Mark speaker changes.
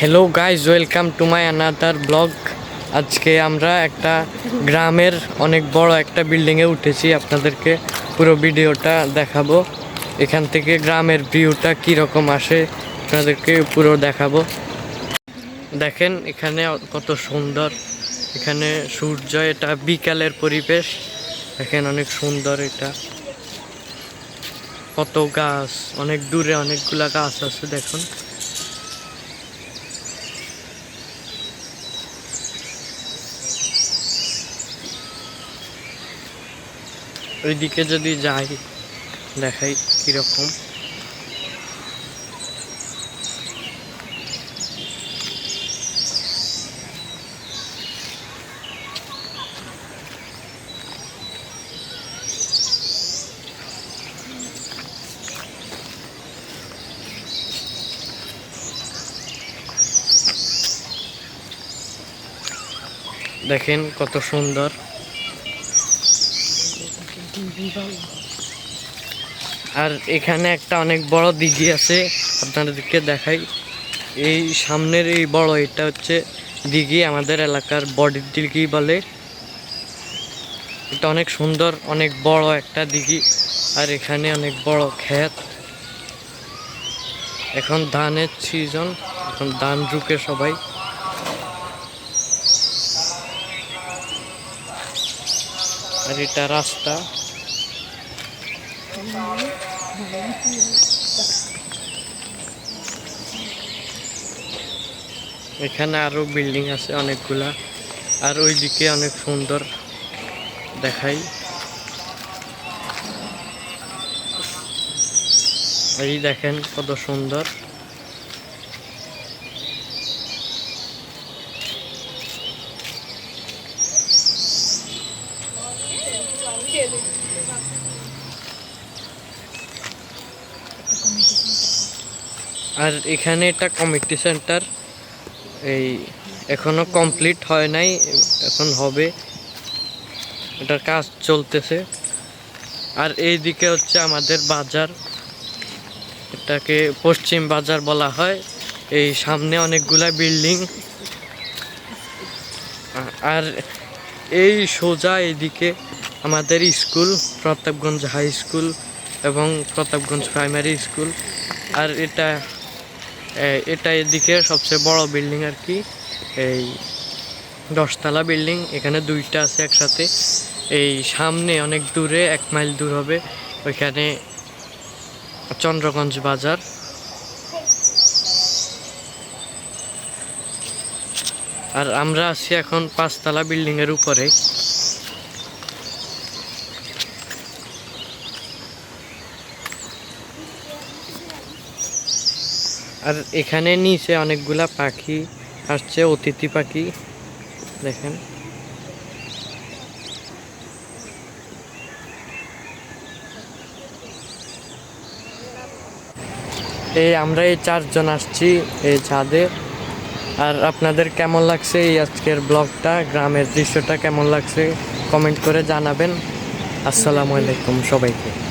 Speaker 1: Hello guys welcome to my another blog আজকে আমরা একটা গ্রামের অনেক বড় একটা বিল্ডিংয়ে উঠেছি, আপনাদেরকে পুরো ভিডিওটা দেখাবো। এখান থেকে গ্রামের ভিউটা কীরকম আসে, আপনাদেরকে পুরো দেখাবো। দেখেন এখানে কত সুন্দর, এখানে সূর্য, এটা বিকালের পরিবেশ। দেখেন অনেক সুন্দর এটা। কত গাছ, অনেক দূরে অনেকগুলা গাছ আছে, দেখুন। ওইদিকে যদি যাই দেখাই কীরকম। দেখেন কত সুন্দর। আর এখানে একটা অনেক বড় দিঘি আছে, আপনাদেরকে দেখাই। এই সামনের এই বড় এটা হচ্ছে দিঘি, আমাদের এলাকার বডি দিঘি বলে। এটা অনেক সুন্দর, অনেক বড় একটা দিঘি, আর এখানে অনেক বড় ক্ষেত। এখন ধানের সিজন এখন ধান রুকে সবাই। আর এটা রাস্তা। এখানে আরও বিল্ডিং আছে অনেকগুলা। আর ওইদিকে অনেক সুন্দর দেখাই। এই দেখেন কত সুন্দর। আর এখানে এটা কমিটি সেন্টার এই এখনও কমপ্লিট হয় নাই, এখন হবে। এটার কাজ চলতেছে। আর এই দিকে হচ্ছে আমাদের বাজার। এটাকে পশ্চিম বাজার বলা হয়। এই সামনে অনেকগুলা বিল্ডিং। আর এই সোজা এইদিকে আমাদের স্কুল, প্রতাপগঞ্জ হাই স্কুল। এবং প্রতাপগঞ্জ প্রাইমারি স্কুল। আর এটা এটা এদিকে সবচেয়ে বড় বিল্ডিং আর কি। এই দশতলা বিল্ডিং, এখানে দুইটা আছে একসাথে। এই সামনে অনেক দূরে এক মাইল দূর হবে, ওইখানে চন্দ্রগঞ্জ বাজার। আর আমরা আছি এখন পাঁচতলা বিল্ডিং এর উপরে। আর এখানে নিচে অনেকগুলা পাখি আসছে, অতিথি পাখি। দেখেন। এই আমরা এই চারজন আসছি এই ছাদে। আর আপনাদের কেমন লাগছে এই আজকের ব্লগটা? গ্রামের দৃশ্যটা কেমন লাগছে? কমেন্ট করে জানাবেন। আসসালামু আলাইকুম সবাইকে।